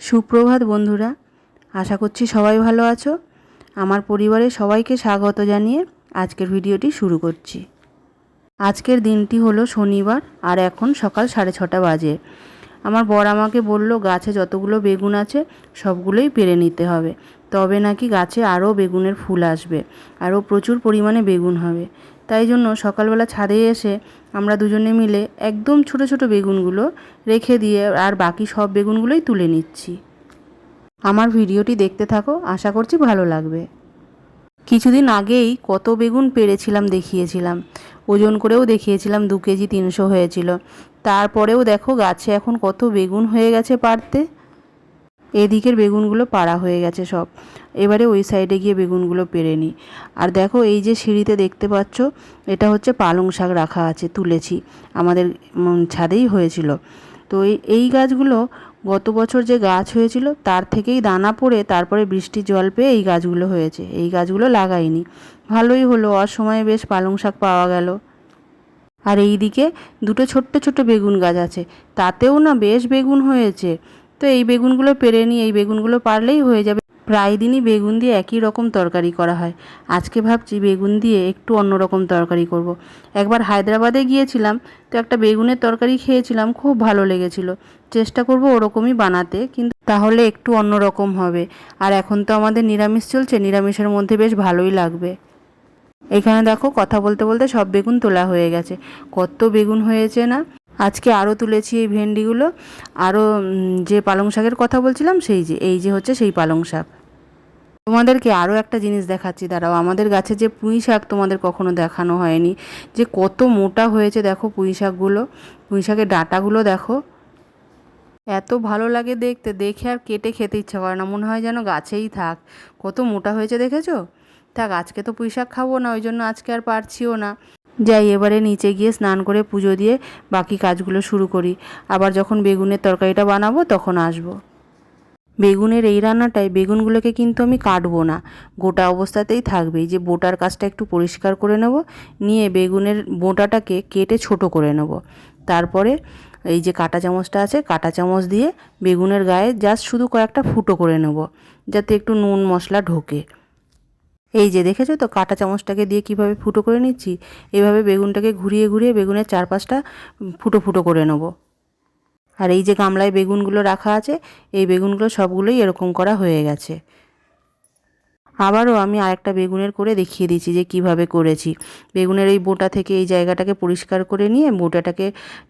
সুপ্রভাত বন্ধুরা, আশা করছি সবাই ভালো আছো। আমার পরিবারের সবাইকে স্বাগত জানিয়ে আজকের ভিডিওটি শুরু করছি। আজকের দিনটি হলো শনিবার আর এখন সকাল সাড়ে ছটা বাজে। আমার বর আমাকে বলল, গাছে যতগুলো বেগুন আছে, সবগুলোই পেরে নিতে হবে। তবে নাকি গাছে আরও বেগুনের ফুল আসবে। আরও প্রচুর পরিমাণে বেগুন হবে। তাই জন্য সকালবেলা ছাদে এসে আমরা দুজনে মিলে একদম ছোট ছোট বেগুনগুলো রেখে দিয়ে আর বাকি সব বেগুনগুলোই তুলে নিচ্ছি। আমার ভিডিওটি দেখতে থাকো, আশা করছি ভালো লাগবে। কিছুদিন আগেই কত বেগুন পেরেছিলাম দেখিয়েছিলাম। ওজন করেও দেখিয়েছিলাম দু কেজি তিনশো হয়েছিল। তারপরেও দেখো গাছে এখন কত বেগুন হয়ে গেছে পারতে এদিকের বেগুনগুলো পাড়া হয়ে গেছে সব। এবারে ওই সাইডে গিয়ে বেগুনগুলো পেরে নিই। আর দেখো এই যে সিঁড়িতে দেখতে পাচ্ছ, এটা হচ্ছে পালং শাক রাখা আছে, তুলেছি। আমাদের ছাদেই হয়েছিল। তো এই গাছগুলো গত বছর যে গাছ হয়েছিল, তার থেকেই দানা পড়ে তারপরে বৃষ্টির জল পেয়ে এই গাছগুলো হয়েছে। এই গাছগুলো লাগাইনি। ভালোই হলো, অসময়ে বেশ পালং শাক পাওয়া গেল। আর এই দিকে দুটো ছোট্ট ছোট্ট বেগুন গাছ আছে। তাতেও না বেশ বেগুন হয়েছে। তো এই বেগুনগুলো পেরে নিই এই বেগুনগুলো পারলেই হয়ে যাবে। প্রায় দিনই বেগুন দিয়ে একই রকম তরকারি করা হয়। আজকে ভাবছি বেগুন দিয়ে একটু অন্যরকম তরকারি করব। একবার হায়দ্রাবাদে গিয়েছিলাম, তো একটা বেগুনের তরকারি খেয়েছিলাম, খুব ভালো লেগেছিল। চেষ্টা করব ওরকমই বানাতে, কিন্তু তাহলে একটু অন্যরকম হবে। আর এখন তো আমাদের নিরামিষ চলছে, নিরামিষের মধ্যে বেশ ভালোই লাগবে। এখানে দেখো, কথা বলতে বলতে সব বেগুন তোলা হয়ে গেছে। কত বেগুন হয়েছে না? আজকে আরও তুলেছি এই ভেন্ডিগুলো। আরও যে পালং শাকের কথা বলছিলাম, সেই যে, এই যে হচ্ছে সেই পালং শাক। তোমাদেরকে আরও একটা জিনিস দেখাচ্ছি, দাঁড়াও। আমাদের গাছে যে পুঁই শাক তোমাদের কখনো দেখানো হয়নি। যে কত মোটা হয়েছে দেখো পুঁই শাকগুলো। পুঁই শাকের ডাঁটাগুলো দেখো। এত ভালো লাগে দেখতে। দেখে আর কেটে খেতে ইচ্ছা করে না। মনে হয় যেন গাছেই থাক। কত মোটা হয়েছে দেখেছ? থাক, আজকে তো পুঁই শাক খাব না, ওই জন্য আজকে আর পারছিও না। যাই, এবারে নিচে গিয়ে স্নান করে পুজো দিয়ে বাকি কাজগুলো শুরু করি। আবার যখন বেগুনের তরকারিটা বানাবো, তখন আসব। বেগুনের এই রান্নাটায় বেগুনগুলোকে কিন্তু আমি কাটবো না। গোটা অবস্থাতেই থাকবে। যে বোটার কাজটা একটু পরিষ্কার করে নেব, নিয়ে বেগুনের বোটাটাকে কেটে ছোট করে নেব। তারপরে এই যে কাঁটা চামচটা আছে, কাঁটা চামচ দিয়ে বেগুনের গায়ে জাস্ট শুধু কয়েকটা ফুটো করে নেব, যাতে একটু নুন মশলা ঢোকে। এই যে দেখেছ তো কাঁটা চামচটাকে দিয়ে কীভাবে ফুটো করে নিচ্ছি? এভাবে বেগুনটাকে ঘুরিয়ে ঘুরিয়ে বেগুনের চারপাশটা ফুটো ফুটো করে নেব। আর এই যে গামলায় বেগুনগুলো রাখা আছে, এই বেগুনগুলো সবগুলোই এরকম করা হয়ে গেছে। আবারও আমি আরেকটা বেগুনের করে দেখিয়ে দিচ্ছি যে কীভাবে করেছি। বেগুনের এই বোটা থেকে এই জায়গাটাকে পরিষ্কার করে নিয়ে, বোটাটাকে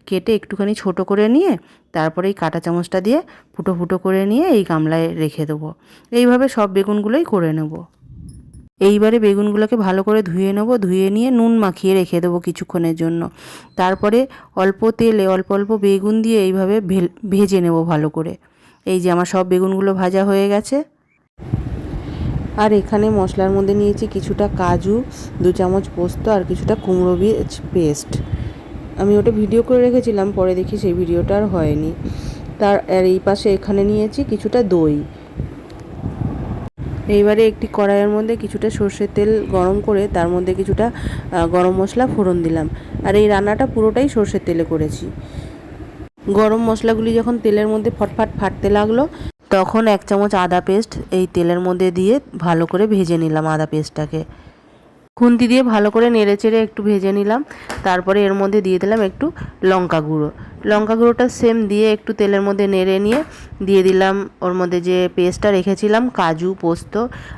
কেটে একটুখানি ছোট করে নিয়ে, তারপরে এই কাঁটা চামচটা দিয়ে ফুটো ফুটো করে নিয়ে এই গামলায় রেখে দেবো। এইভাবে সব বেগুনগুলোই করে নেব। এইবারে বেগুনগুলোকে ভালো করে ধুয়ে নেব, ধুয়ে নিয়ে নুন মাখিয়ে রেখে দেবো কিছুক্ষণের জন্য। তারপরে অল্প তেলে, অল্প অল্প বেগুন দিয়ে এইভাবে ভেজে নেব ভালো করে। এই যে আমার সব বেগুনগুলো ভাজা হয়ে গেছে। আর এখানে মশলার মধ্যে নিয়েছি কিছুটা কাজু, দু চামচ পোস্ত আর কিছুটা কুমড়ো বীজ পেস্ট। আমি ওটা ভিডিও করে রেখেছিলাম, পরে দেখি সেই ভিডিওটা আর হয়নি। তার, আর এই পাশে এখানে নিয়েছি কিছুটা দই। এইবারে একটি কড়াইয়ের মধ্যে কিছুটা সর্ষের তেল গরম করে তার মধ্যে কিছুটা গরম মশলা ফোড়ন দিলাম। আর এই রান্নাটা পুরোটাই সর্ষের তেলে করেছি। গরম মশলাগুলি যখন তেলের মধ্যে ফটফাট ফাটতে লাগল, তখন এক চামচ আদা পেস্ট এই তেলের মধ্যে দিয়ে ভালো করে ভেজে নিলাম আদা পেস্টটাকে। খুন্তি দিয়ে ভালো করে নেড়ে চেড়ে একটু ভেজে নিলাম। তারপরে এর মধ্যে দিয়ে দিলাম একটু লঙ্কা গুঁড়ো। লঙ্কা গুঁড়োটা সেম দিয়ে একটু তেলের মধ্যে নেড়ে নিয়ে দিয়ে দিলাম ওর মধ্যে যে পেস্টটা রেখেছিলাম, কাজু, পোস্ত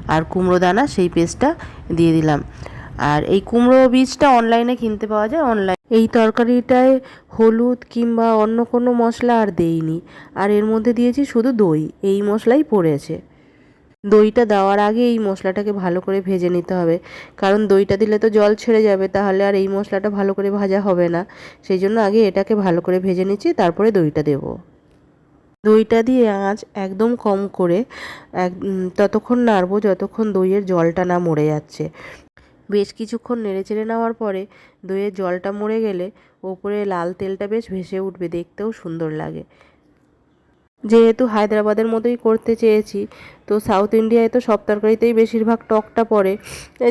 আর কুমড়ো দানা, সেই পেস্টটা দিয়ে দিলাম। আর এই কুমড়ো বীজটা অনলাইনে কিনতে পাওয়া যায়। অনলাইন এই তরকারিটায় হলুদ কিংবা অন্য কোনো মশলা আর দেইনি। আর এর মধ্যে দিয়েছি শুধু দই। এই মশলাই পড়েছে। দইটা দেওয়ার আগে এই মশলাটাকে ভালো করে ভেজে নিতে হবে। কারণ দইটা দিলে তো জল ছেড়ে যাবে, তাহলে আর এই মশলাটা ভালো করে ভাজা হবে না। সেই জন্য আগে এটাকে ভালো করে ভেজে নিচ্ছি, তারপরে দইটা দেব। দইটা দিয়ে আঁচ একদম কম করে এক ততক্ষণ নাড়বো যতক্ষণ দইয়ের জলটা না মরে যাচ্ছে। বেশ কিছুক্ষণ নেড়েচেড়ে নেওয়ার পরে দইয়ের জলটা মরে গেলে ওপরে লাল তেলটা বেশ ভেসে উঠবে, দেখতেও সুন্দর লাগে। যেহেতু হায়দ্রাবাদের মতোই করতে চেয়েছি, তো সাউথ ইন্ডিয়ায় তো সব তরকারিতেই বেশিরভাগ টকটা পড়ে।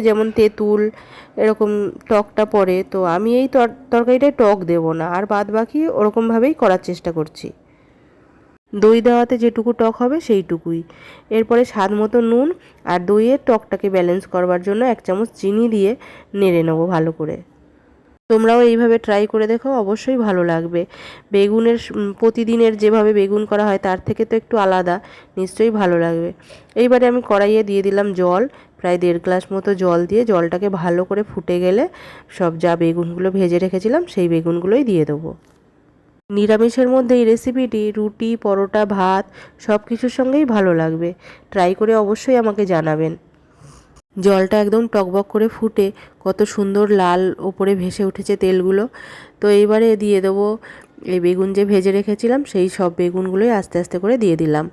যেমন তেঁতুল, এরকম টকটা পড়ে। তো আমি এই তর- তরকারিটায় টক দেবো না। আর বাদ বাকি ওরকমভাবেই করার চেষ্টা করছি। দই দেওয়াতে যেটুকু টক হবে সেইটুকুই। এরপরে স্বাদ মতো নুন আর দইয়ের টকটাকে ব্যালেন্স করবার জন্য এক চামচ চিনি দিয়ে নেড়ে নেব ভালো করে। তোমরাও এইভাবে ট্রাই করে দেখো, অবশ্যই ভালো লাগবে। বেগুনের প্রতিদিনের যেভাবে বেগুন করা হয়, তার থেকে তো একটু আলাদা, নিশ্চয়ই ভালো লাগবে। এইবারে আমি কড়াইয়ে দিয়ে দিলাম জল, প্রায় দেড় গ্লাস মতো জল দিয়ে জলটাকে ভালো করে ফুটে গেলে সব যা বেগুনগুলো ভেজে রেখেছিলাম, সেই বেগুনগুলোই দিয়ে দেবো। নিরামিষের মধ্যে এই রেসিপিটি রুটি, পরোটা, ভাত সব কিছুর সঙ্গেই ভালো লাগবে। ট্রাই করে অবশ্যই আমাকে জানাবেন। জলটা একদম টকবক করে ফুটে কত সুন্দর লাল ওপরে ভেসে উঠেছে তেলগুলো। তো এইবারে দিয়ে দেবো, এই বেগুন যে ভেজে রেখেছিলাম, সেই সব বেগুনগুলোই আস্তে আস্তে করে দিয়ে দিলাম।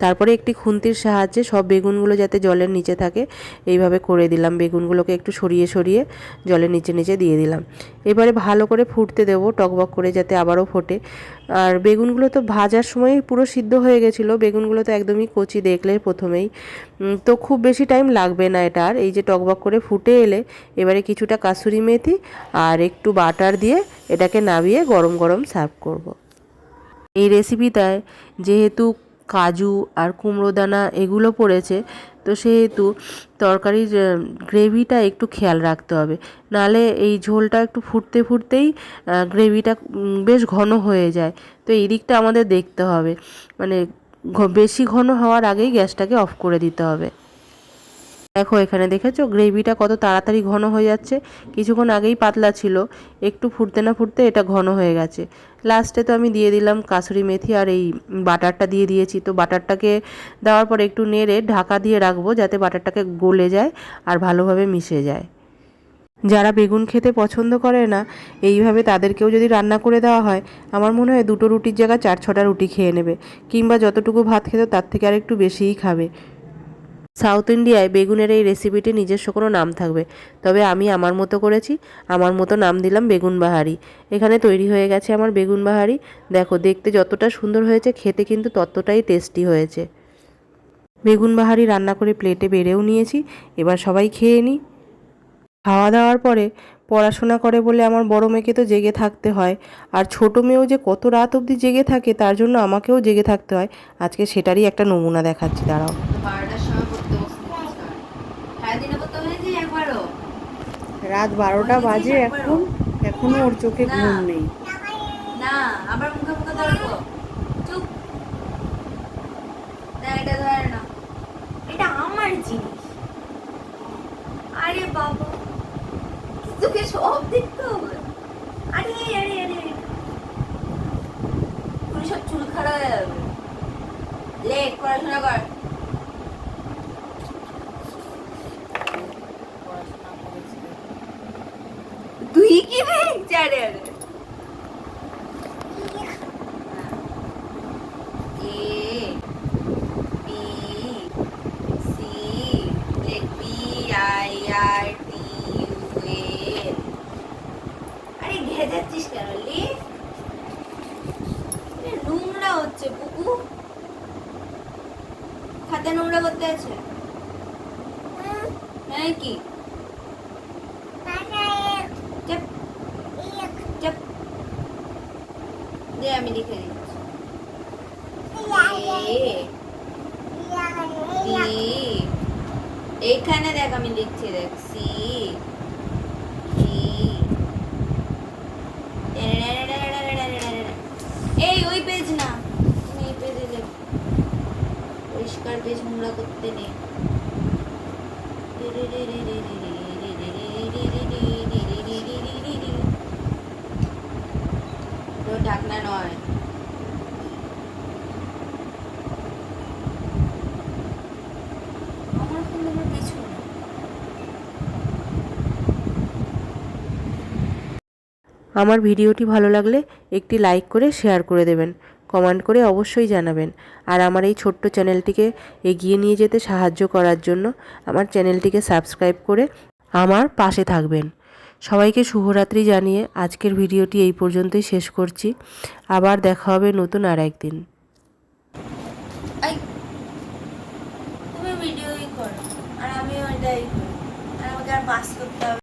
তারপরে একটি খুন্তির সাহায্যে সব বেগুনগুলো যাতে জলের নিচে থাকে, এইভাবে করে দিলাম। বেগুনগুলোকে একটু সরিয়ে সরিয়ে জলের নিচে নিচে দিয়ে দিলাম। এবারে ভালো করে ফুটতে দেবো, টকবক করে যাতে আবারও ফোটে। আর বেগুনগুলো তো ভাজার সময় পুরো সিদ্ধ হয়ে গেছিল। বেগুনগুলো তো একদমই কচি দেখলে প্রথমেই। তো খুব বেশি টাইম লাগবে না এটা আর। এই যে টকবক করে ফুটে এলে এবারে কিছুটা কাসুরি মেথি আর একটু বাটার দিয়ে এটাকে নামিয়ে গরম গরম সার্ভ করব। এই রেসিপিটায় যেহেতু কাজু আর কুমড়ো দানা এগুলো পড়েছে। তো সেহেতু তরকারির গ্রেভিটা একটু খেয়াল রাখতে হবে। নালে এই ঝোলটা একটু ফুটতে ফুটতেই গ্রেভিটা বেশ ঘন হয়ে যায়। তো এই দিকটা আমাদের দেখতে হবে। মানে বেশি ঘন হওয়ার আগেই গ্যাসটাকে অফ করে দিতে হবে। দেখো এখানে দেখেছ? গ্রেভিটা কত তাড়াতাড়ি ঘন হয়ে যাচ্ছে। কিছুক্ষণ আগেই পাতলা ছিল। একটু ফুটতে না ফুটতে এটা ঘন হয়ে গেছে। লাস্টে তো আমি দিয়ে দিলাম কাসুরি মেথি আর এই বাটারটা দিয়ে দিয়েছি। তো বাটারটাকে দেওয়ার পর একটু নেড়ে ঢাকা দিয়ে রাখব যাতে বাটারটাকে গলে যায় আর ভালোভাবে মিশে যায়। যারা বেগুন খেতে পছন্দ করে না, এইভাবে তাদেরকেও যদি রান্না করে দেওয়া হয়, আমার মনে হয় দুটো রুটির জায়গায় চার ছটা রুটি খেয়ে নেবে। কিংবা যতটুকু ভাত খেত তার থেকে আর একটু বেশিই খাবে। সাউথ ইন্ডিয়ায় বেগুনের এই রেসিপিটি নিজস্ব কোনো নাম থাকবে। তবে আমি আমার মতো করেছি, আমার মতো নাম দিলাম বেগুন বাহারি। এখানে তৈরি হয়ে গেছে আমার বেগুন বাহারি। দেখো, দেখতে যতটা সুন্দর হয়েছে, খেতে কিন্তু ততটাই টেস্টি হয়েছে। বেগুন বাহারি রান্না করে প্লেটে বেড়েও নিয়েছি, এবার সবাই খেয়ে নিই। খাওয়া দাওয়ার পরে পড়াশোনা করে বলে আমার বড় মেয়েকে তো জেগে থাকতে হয়। আর ছোটো মেয়েও যে কত রাত অবধি জেগে থাকে, তার জন্য আমাকেও জেগে থাকতে হয়। আজকে সেটারই একটা নমুনা দেখাচ্ছি, দাঁড়াও বারোটার সময় করতে বসতে সারাদিনে করতে হয়েছে একবারও রাত বারোটা বাজে এখন এখনও ওর চোখে ঘুম নেই। না আবার মুখে মুখে ধরবো চুপ। না এটা ধরে না। এটা আমার জিনিস। আরে বাবা। তোকে সব দেখতে হবে। আরে আরে আরে পুরো সব চুল হয়ে যাবে। পড়াশোনা কর তুই কি দেখছি আরে ঘেজাচ্ছিস কেন লে? নোংরা হচ্ছে বুকু খাতে নোংরা করতে আছে। হ্যাঁ কি চাপ চাপ দে আমি লিখে দিচ্ছি। এইখানে দেখ আমি লিখছি দেখ সি। এই ওই পেজ না। তুমি এই পেজে দেখ। পরিষ্কার পেজ নোংরা করতে নেই তো ঢাকনা নয় আমার আমার ভিডিওটি ভালো লাগলে একটি লাইক করে শেয়ার করে দেবেন, কমেন্ট করে অবশ্যই জানাবেন। আর আমার এই ছোট্ট চ্যানেলটিকে এগিয়ে নিয়ে যেতে সাহায্য করার জন্য আমার চ্যানেলটিকে সাবস্ক্রাইব করে আমার পাশে থাকবেন। সবাইকে শুভরাত্রি জানিয়ে আজকের ভিডিওটি এই পর্যন্তই শেষ করছি। আবার দেখা হবে নতুন আর একদিন এই তুমি ভিডিওই করো আর আমিও এটাই করি আর আমাকে আর পাস করতে হবে